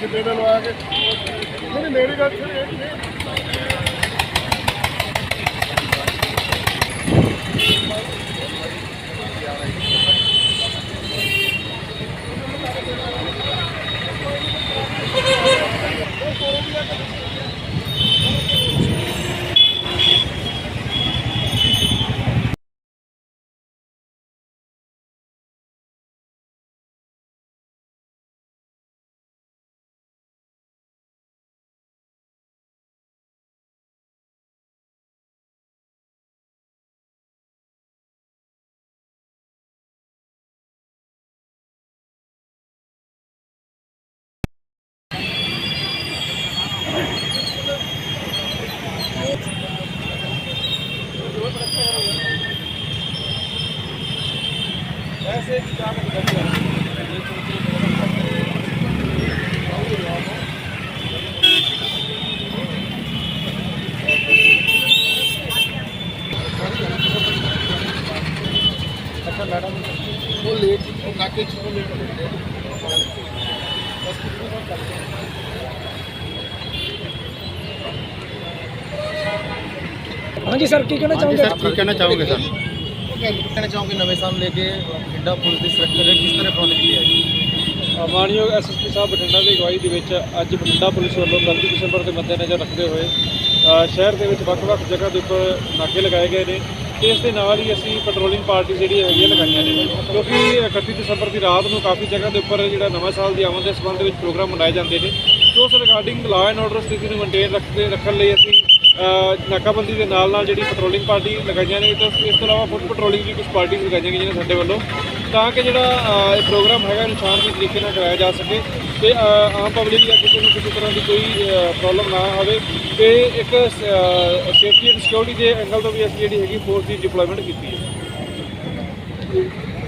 ਸਿੱਧੇ ਦਾ ਲਵਾ ਕੇ। ਮੇਰੀ ਗੱਲ ਸੁਣ ਇਹ ਹੋ ਹਾਂਜੀ ਸਰ ਕੀ ਕਹਿਣਾ ਚਾਹੋਗੇ? ਕੀ ਕਹਿਣਾ ਚਾਹੋਗੇ ਸਰ ਕਹਿਣਾ ਚਾਹੋਗੇ ਨਵੇਂ ਸਾਲ ਲੈ ਕੇ? ਬਠਿੰਡਾ ਪੁਲਿਸ ਦੀ ਸੁਰੱਖਿਆ ਲਈ ਕਿਸ ਤਰ੍ਹਾਂ ਪ੍ਰਬੰਧ ਕੀਤੇ ਹੈ ਮਾਨਯੋਗ ਐਸਐਸਪੀ ਸਾਹਿਬ ਬਠਿੰਡਾ ਦੀ ਅਗਵਾਈ ਦੇ ਵਿੱਚ ਅੱਜ ਬਠਿੰਡਾ ਪੁਲਿਸ ਵੱਲੋਂ 31 ਦਸੰਬਰ ਦੇ ਮੱਦੇਨਜ਼ਰ ਰੱਖਦੇ ਹੋਏ ਸ਼ਹਿਰ ਦੇ ਵਿੱਚ ਵੱਖ-ਵੱਖ ਜਗ੍ਹਾ ਦੇ ਉੱਪਰ ਨਾਕੇ ਲਗਾਏ ਗਏ ਨੇ। ਤੇ ਇਸ ਦੇ ਨਾਲ ਹੀ ਅਸੀਂ ਪੈਟਰੋਲਿੰਗ ਪਾਰਟੀ ਜਿਹੜੀ ਹੈਗੀਆਂ ਲਗਾਈਆਂ ਨੇ। ਕਿਉਂਕਿ 31 ਦਸੰਬਰ ਦੀ ਰਾਤ ਨੂੰ ਕਾਫੀ ਜਗ੍ਹਾ ਦੇ ਉੱਪਰ ਜਿਹੜਾ ਨਵਾਂ ਸਾਲ ਦੀ ਆਮਦ ਦੇ ਸੰਬੰਧ ਵਿੱਚ ਪ੍ਰੋਗਰਾਮ ਮਨਾਏ ਜਾਂਦੇ ਨੇ। ਸੋ ਉਸ ਰਿਗਾਰਡਿੰਗ ਲਾਅ ਐਂਡ ਆਰਡਰ ਸਥਿਤੀ ਨੂੰ ਮੇਨਟੇਨ ਰੱਖਦੇ ਰੱਖਣ ਲਈ ਅਸੀਂ ਨਾਕਾਬੰਦੀ ਦੇ ਨਾਲ ਨਾਲ ਜਿਹੜੀ ਪੈਟਰੋਲਿੰਗ ਪਾਰਟੀ ਲਗਾਈਆਂ ਨੇ ਤੇ ਇਸ ਤੋਂ ਇਲਾਵਾ ਫੁੱਟ ਪੈਟਰੋਲਿੰਗ ਵੀ ਕੁਝ ਪਾਰਟੀਆਂ ਲਗਾਈਆਂ ਗਈਆਂ ਨੇ ਸਾਡੇ ਵੱਲੋਂ। ਤਾਂ ਕਿ ਜਿਹੜਾ ਇਹ ਪ੍ਰੋਗਰਾਮ ਹੈਗਾ, ਇਹਨੂੰ ਸ਼ਾਂਤੀ ਤਰੀਕੇ ਨਾਲ ਕਰਾਇਆ ਜਾ ਸਕੇ ਤੇ ਆਮ ਪਬਲਿਕ ਜਾਂ ਕਿਸੇ ਨੂੰ ਕਿਸੇ ਤਰ੍ਹਾਂ ਦੀ ਕੋਈ ਪ੍ਰੋਬਲਮ ਨਾ ਆਵੇ ਤੇ ਇੱਕ ਸੇਫਟੀ ਐਂਡ ਸਿਕਿਉਰਿਟੀ ਦੇ ਐਂਗਲ ਤੋਂ ਵੀ ਅਸੀਂ ਜਿਹੜੀ ਹੈਗੀ ਫੋਰਸ ਦੀ ਡਿਪਲੋਇਮੈਂਟ ਕੀਤੀ ਹੈ।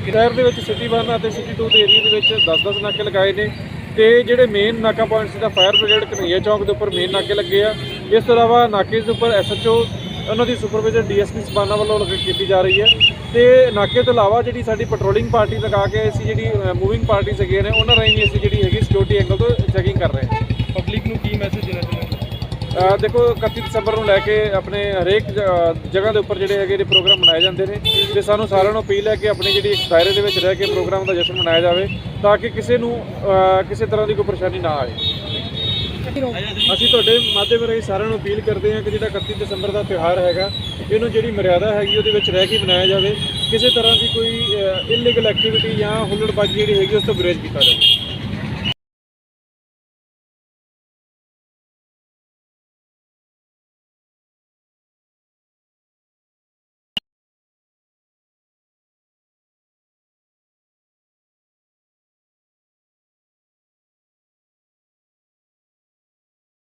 ਸ਼ਹਿਰ ਦੇ ਵਿੱਚ ਸਿਟੀ 1 ਅਤੇ ਸਿਟੀ 2 ਦੇ ਏਰੀਆ ਦੇ ਵਿੱਚ 10-10 ਨਾਕੇ ਲਗਾਏ ਨੇ ਤੇ ਜਿਹੜੇ ਮੇਨ ਨਾਕਾ ਪੁਆਇੰਟਸ ਦਾ ਫਾਇਰ ਬ੍ਰਿਗੇਡ ਕਨਈਆ ਚੌਕ ਦੇ ਉੱਪਰ ਮੇਨ ਨਾਕੇ ਲੱਗੇ ਆ ਇਸ ਤੋਂ ਇਲਾਵਾ ਨਾਕੇ ਦੇ ਉੱਪਰ ਐਸਐਚਓ ਉਹਨਾਂ ਦੀ ਸੁਪਰਵਾਈਜ਼ਰ ਡੀਐਸਪੀ ਸਬਾਨਾ ਵੱਲੋਂ ਲਗਾ ਕੀਤੀ ਜਾ ਰਹੀ ਹੈ। ਤੇ ਨਾਕੇ ਤੋਂ ਇਲਾਵਾ ਜਿਹੜੀ ਸਾਡੀ ਪੈਟਰੋਲਿੰਗ ਪਾਰਟੀ ਲਗਾ ਕੇ ਅਸੀਂ ਜਿਹੜੀ ਮੂਵਿੰਗ ਪਾਰਟੀਜ਼ ਹੈਗੀਆਂ ਨੇ ਉਹਨਾਂ ਰਾਹੀਂ ਵੀ ਅਸੀਂ ਜਿਹੜੀ ਹੈਗੀ ਸਿਕਿਉਰਿਟੀ ਐਂਗਲ ਤੋਂ ਚੈਕਿੰਗ ਕਰ ਰਹੇ ਹਾਂ। ਪਬਲਿਕ ਨੂੰ ਕੀ ਮੈਸੇਜ ਦੇਣਾ ਚਾਹੁੰਦੇ ਦੇਖੋ 31 ਦਸੰਬਰ ਨੂੰ ਲੈ ਕੇ ਆਪਣੇ ਹਰੇਕ ਜਗ੍ਹਾ ਦੇ ਉੱਪਰ ਜਿਹੜੇ ਹੈਗੇ ਨੇ ਪ੍ਰੋਗਰਾਮ ਮਨਾਏ ਜਾਂਦੇ ਨੇ। ਤੇ ਸਾਨੂੰ ਸਾਰਿਆਂ ਨੂੰ ਅਪੀਲ ਹੈ ਕਿ ਆਪਣੀ ਜਿਹੜੀ ਇੱਕ ਦਾਇਰੇ ਦੇ ਵਿੱਚ ਰਹਿ ਕੇ ਪ੍ਰੋਗਰਾਮ ਦਾ ਜਸ਼ਨ ਮਨਾਇਆ ਜਾਵੇ ਤਾਂ ਕਿ ਕਿਸੇ ਨੂੰ ਕਿਸੇ ਤਰ੍ਹਾਂ ਦੀ ਕੋਈ ਪਰੇਸ਼ਾਨੀ ਨਾ ਆਏ। ਅਸੀਂ ਤੁਹਾਡੇ ਮਾਧਿਅਮ ਰਾਹੀਂ ਸਾਰਿਆਂ ਨੂੰ ਅਪੀਲ ਕਰਦੇ ਹਾਂ ਕਿ ਜਿਹੜਾ 31 ਦਸੰਬਰ ਦਾ ਤਿਉਹਾਰ ਹੈਗਾ, ਇਹਨੂੰ ਜਿਹੜੀ ਮਰਿਆਦਾ ਹੈਗੀ ਉਹਦੇ ਵਿੱਚ ਰਹਿ ਕੇ ਮਨਾਇਆ ਜਾਵੇ। ਕਿਸੇ ਤਰ੍ਹਾਂ ਦੀ ਕੋਈ ਇਲੀਗਲ ਐਕਟੀਵਿਟੀ ਜਾਂ ਹੁੱਲੜਬਾਜ਼ੀ ਜਿਹੜੀ ਹੈਗੀ, ਉਸ ਤੋਂ ਗੁਰੇਜ਼ ਕੀਤਾ ਜਾਵੇ।